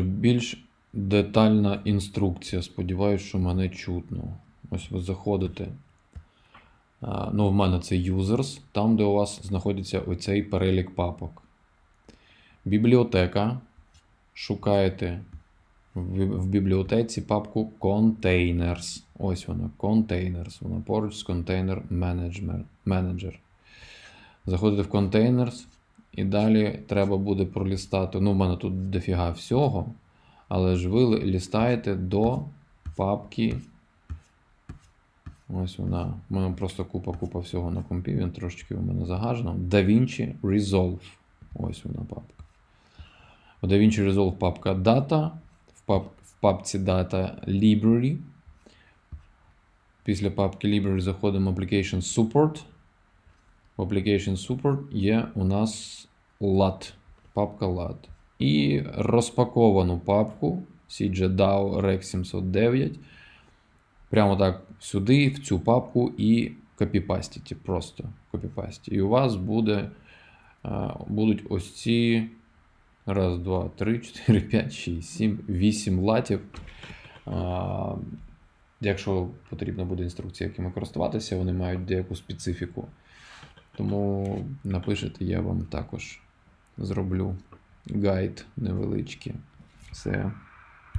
Більш детальна інструкція. Сподіваюсь, що мене чутно. Ось ви заходите. Ну, в мене це users, там, де у вас знаходиться оцей перелік папок. Бібліотека. Шукаєте в, бібліотеці папку Containers. Ось вона, Containers. Вона поруч з Container. Manager. Заходите в Containers, і далі треба буде пролістати. Ну, в мене тут дофіга всього. Але ж ви лістаєте до папки. Ось вона. У мене просто купа-купа всього на компі. Він трошечки у мене загажено. DaVinci Resolve. Ось вона папка. У DaVinci Resolve папка Data. В, пап, в папці Data Library. Після папки Library заходимо в Application Support. В Application Support є у нас LAT. Папка LAT. І розпаковану папку CJDAO Rec 709. Прямо так сюди, в цю папку, і копіпастите. Просто копіпасті. І у вас буде, будуть ось ці. Раз, два, три, чотири, п'ять, шість, сім, вісім латів. Якщо потрібна буде інструкція, якими користуватися, вони мають деяку специфіку. Тому напишете, я вам також зроблю гайд невеличкий. Все.